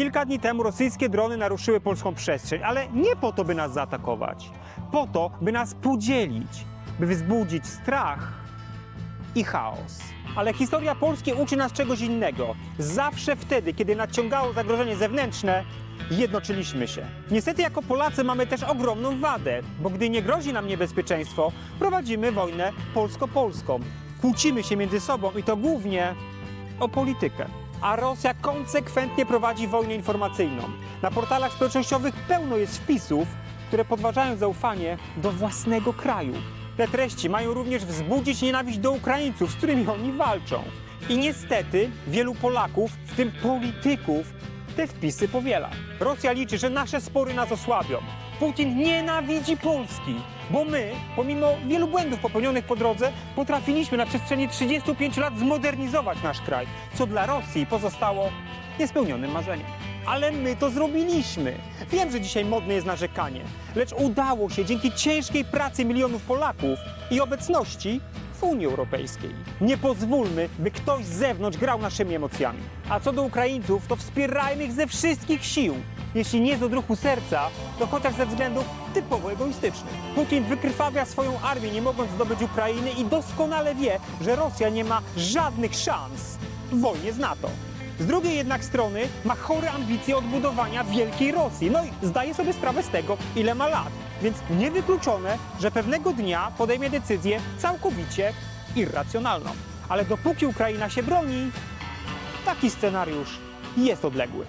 Kilka dni temu rosyjskie drony naruszyły polską przestrzeń, ale nie po to, by nas zaatakować. Po to, by nas podzielić, by wzbudzić strach i chaos. Ale historia Polski uczy nas czegoś innego. Zawsze wtedy, kiedy nadciągało zagrożenie zewnętrzne, jednoczyliśmy się. Niestety jako Polacy mamy też ogromną wadę, bo gdy nie grozi nam niebezpieczeństwo, prowadzimy wojnę polsko-polską. Kłócimy się między sobą i to głównie o politykę. A Rosja konsekwentnie prowadzi wojnę informacyjną. Na portalach społecznościowych pełno jest wpisów, które podważają zaufanie do własnego kraju. Te treści mają również wzbudzić nienawiść do Ukraińców, z którymi oni walczą. I niestety wielu Polaków, w tym polityków, te wpisy powiela. Rosja liczy, że nasze spory nas osłabią. Putin nienawidzi Polski, bo my, pomimo wielu błędów popełnionych po drodze, potrafiliśmy na przestrzeni 35 lat zmodernizować nasz kraj, co dla Rosji pozostało niespełnionym marzeniem. Ale my to zrobiliśmy. Wiem, że dzisiaj modne jest narzekanie, lecz udało się dzięki ciężkiej pracy milionów Polaków i obecności Unii Europejskiej. Nie pozwólmy, by ktoś z zewnątrz grał naszymi emocjami. A co do Ukraińców, to wspierajmy ich ze wszystkich sił. Jeśli nie z odruchu serca, to chociaż ze względów typowo egoistycznych. Putin wykrwawia swoją armię, nie mogąc zdobyć Ukrainy i doskonale wie, że Rosja nie ma żadnych szans w wojnie z NATO. Z drugiej jednak strony ma chore ambicje odbudowania wielkiej Rosji. No i zdaje sobie sprawę z tego, ile ma lat. Więc niewykluczone, że pewnego dnia podejmie decyzję całkowicie irracjonalną. Ale dopóki Ukraina się broni, taki scenariusz jest odległy.